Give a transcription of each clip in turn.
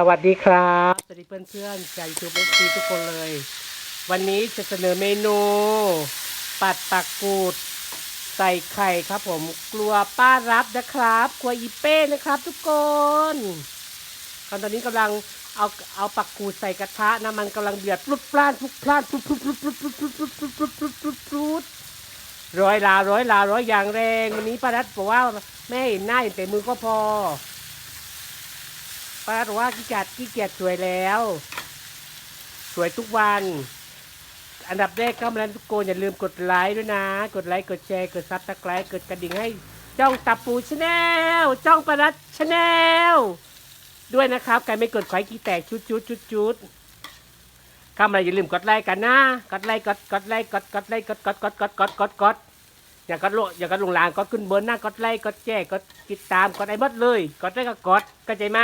สวัสดีครับ สวัสดีเพื่อนเพื่อนจากยูทูบเอซีทุกคนเลย วันนี้จะเสนอเมนู ปัดปักกูด ใส่ไข่ครับผมกลัวป้ารับนะครับกลัวอีเป้นะครับทุกคนตอนนี้กำลังเอาเอาปักกูดใส่กระทะน้ำมันกำลังเดือดพลุดพล่านพลุดพล่านพลุดพลุดพลุดพลุดพลุดพลุดพลุดพลุดพลุดพลุดพลุดพลุดร้อยลาร้อยลาร้อยอย่างแรง วันนี้ป้ารัฐบอกว่าแม่เห็นหน้าเห็นแต่มือก็พอ ป้าบอกว่าขี้กียจขี้เกียจสวยแล้ว สวยทุกวัน อันดับแรกก็มาแล้วทุกคนอย่าลืมกดไลค์ด้วยนะ กดไลค์กดแชร์กดซับสไครต์กดกระดิ่งให้จ้องตับปูชาแนลจ้องประดัดชาแนลด้วยนะครับใครไม่กดไขอยขี้แตกชุดชุดชุดชุดเข้ามาอย่าลืมกดไลค์กันนะกดไลค์กดกดไลค์กดกดไลค์กดกดกดกดกดกดกดอย่ากดโลอย่ากดลงลางกดขึ้นเบนหน้ากดไลค์กดแชร์กดติดตามกดไอ้หมดเลย กดได้ก็กดเข้าใจไหม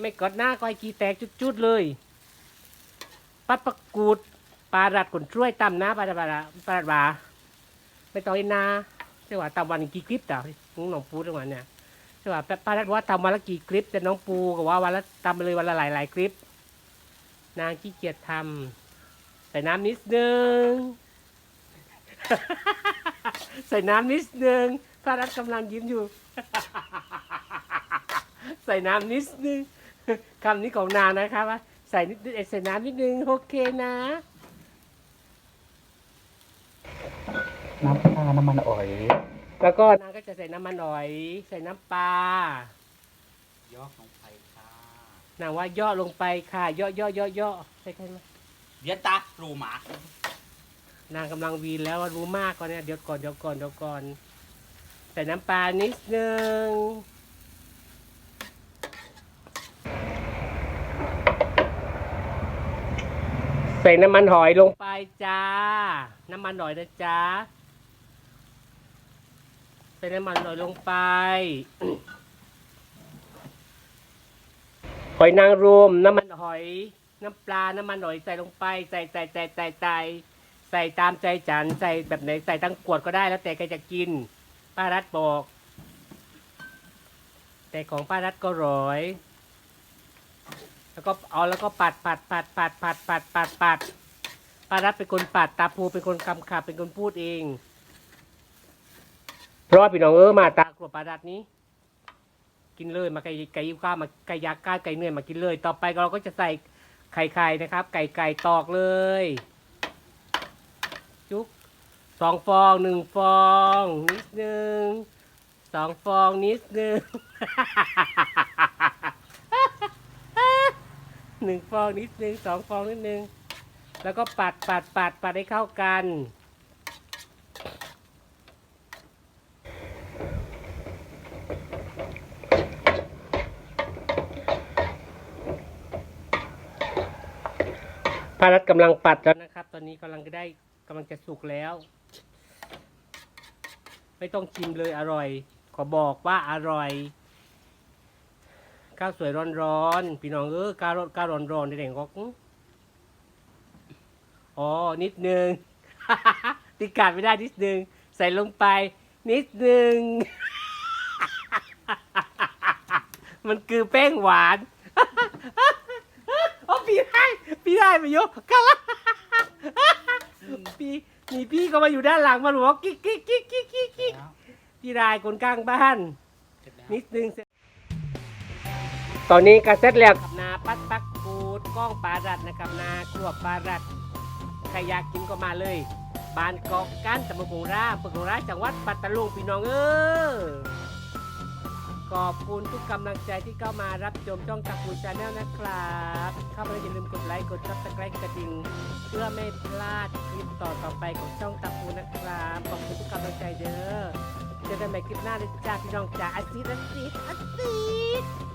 ไม่กดหน้าก็ให้กีแตกจุดๆเลย ปัดประกูดปลาดัดคนช่วยตำนะปลาดัดปลาปลาดัดบาไม่ต้องอินนาใช่ว่าตำวันกี่คลิปแต่น้องปูทั้งวันเนี่ยใช่ว่าปลาดัดว่าตำวันละกี่คลิป แต่น้องปูก็ว่าวันละตำไปเลยวันละหลายหลายๆคลิป นางขี้เกียจทำใส่น้ำนิดนึงใส่น้ำนิดนึงปลาดัดกำลังยิ้มอยู่ ใส่น้ำนิดนึง คำนี้ของนางนะคะว่าใส่นิดนึงใส่น้ำนิดนึงโอเคนะน้ำปลาน้ำมันอ่อย แล้วก็นางก็จะใส่น้ำมันหอย ใส่น้ำปลายอกลงไปค่ะนางว่าย่อลงไปค่ะย่อย่อย่อย่อใช่ไหมเดี๋ยวตารูหมานางกำลังวีนแล้วว่ารู้มากก่อนเนี่ยเดี๋ยวก่อนเดี๋ยวก่อนเดี๋ยวก่อน ใส่น้ำปลานิดนึง ใส่น้ำมันหอยลงไปจ้า น้ำมันหอยนะจ้าใส่น้ำมันหอยลงไป หอยนางรมน้ำมันหอย น้ำปลา น้ำมันหอยใส่ลงไป ใส่ใส่ใส่ใส่ใส่ใส่ตามใจฉันใส่แบบไหนใส่ทั้งขวดก็ได้แล้วแต่ใครจะกิน ป้ารัดบอก แต่ของป้ารัดก็ร้อย แล้วก็เอาแล้วก็ปัดปัดปัดปัดปัดปัดปัดปัดป้ารัดเป็นคนปัดตาภูเป็นคนกำขับเป็นคนพูดเองเพราะพี่น้องเออมาตากลัวป้ารัดนี้ กินเลยมาไก่ไก่ยิ้วข้าวมาไก่ยาก้าไก่เนื่อยมากินเลย ต่อไปเราก็จะใส่ไข่ไข่นะครับ ไก่ไก่ตอกเลยจุ๊กสองฟองหนึ่งฟองนิดนึงสองฟองนิดนึง หนึ่งฟองนิดนึงสองฟองนิดนึง แล้วก็ปัดปัดปัดปัดให้เข้ากัน พารัตกำลังปัดแล้วนะครับ ตอนนี้กำลังจะได้กำลังจะสุกแล้ว ไม่ต้องชิมเลยอร่อย ขอบอกว่าอร่อย ข้าวสวยร้อนๆพี่น้องเออข้าวร้อนข้าวร้อนๆในแดงก็อื้ออ๋อนิดนึงติดกาดไม่ได้นิดนึง ใส่ลงไป นิดนึง มันคือแป้งหวานโอ้พี่ได้พี่ได้มาโยกกันละพี่มีพี่ก็มาอยู่ด้านหลังมาหลวกกิ๊กกิ๊กกิ๊กกิ๊กกิ๊กแล้วพี่รายคนกลางบ้าน นิดนึง ตอนนี้กระเซ็ตแล้วกับนาปัดปักกูดกล้องปลารัดนะครับนาครัวปลารัดใครอยากกินก็มาเลยบ้านกอกกันตำบลกงราปกงราจังหวัดปัตตานีพี่น้องเออขอบคุณทุกกำลังใจที่เข้ามารับชมช่องตักปูชาแนลนะครับ เข้ามาอย่าลืมกดไลค์กดซับสไครต์กระดิ่งเพื่อไม่พลาดคลิปต่อต่อไปของช่องตักปูนะครับขอบคุณทุกกำลังใจเด้อเจอกันใหม่คลิปหน้าเลยจ้าพี่น้องจ๋าอาทิตย์อาทิตย์อาทิตย์